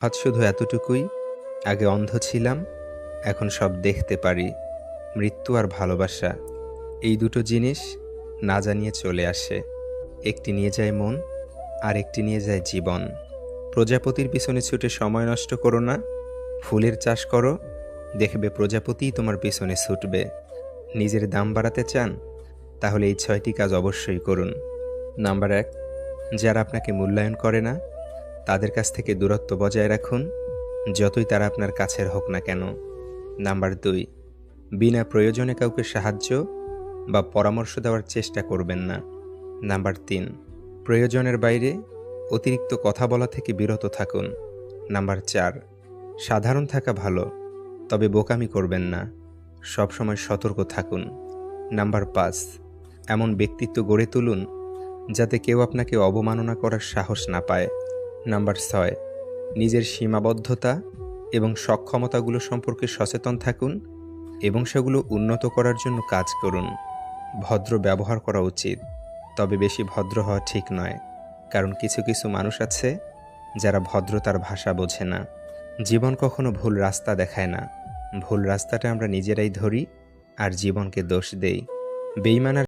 আজ শুধু এতটুকুই। আগে অন্ধ ছিলাম, এখন সব দেখতে পারি। মৃত্যু আর ভালোবাসা, এই দুটো জিনিস না জানিয়ে চলে আসে। একটি নিয়ে যায় মন আর একটি নিয়ে যায় জীবন। প্রজাপতির পিছনে ছুটে সময় নষ্ট করো না। ফুলের চাষ করো, দেখবে প্রজাপতিই তোমার পিছনে ছুটবে। নিজের দাম বাড়াতে চান, তাহলে এই ছয়টি কাজ অবশ্যই করুন। নাম্বার এক, যারা আপনাকে মূল্যায়ন করে না তাদের কাছ থেকে দূরত্ব বজায় রাখুন, যতই তারা আপনার কাছের হোক না কেন। নাম্বার দুই, বিনা প্রয়োজনে কাউকে সাহায্য বা পরামর্শ দেওয়ার চেষ্টা করবেন না। নাম্বার তিন, প্রয়োজনের বাইরে অতিরিক্ত কথা বলা থেকে বিরত থাকুন। নাম্বার চার, সাধারণ থাকা ভালো, তবে বোকামি করবেন না। সবসময় সতর্ক থাকুন। নাম্বার পাঁচ, এমন ব্যক্তিত্ব গড়ে তুলুন যাতে কেউ আপনাকে অবমাননা করার সাহস না পায়। নাম্বার ছয়, নিজের সীমাবদ্ধতা এবং সক্ষমতাগুলো সম্পর্কে সচেতন থাকুন এবং সেগুলো উন্নত করার জন্য কাজ করুন। ভদ্র ব্যবহার করা উচিত, তবে বেশি ভদ্র হওয়া ঠিক নয়, কারণ কিছু কিছু মানুষ আছে যারা ভদ্রতার ভাষা বোঝে না। জীবন কখনো ভুল রাস্তা দেখায় না। ভুল রাস্তাটা আমরা নিজেরাই ধরি আর জীবনকে দোষ দেই। বেইমানার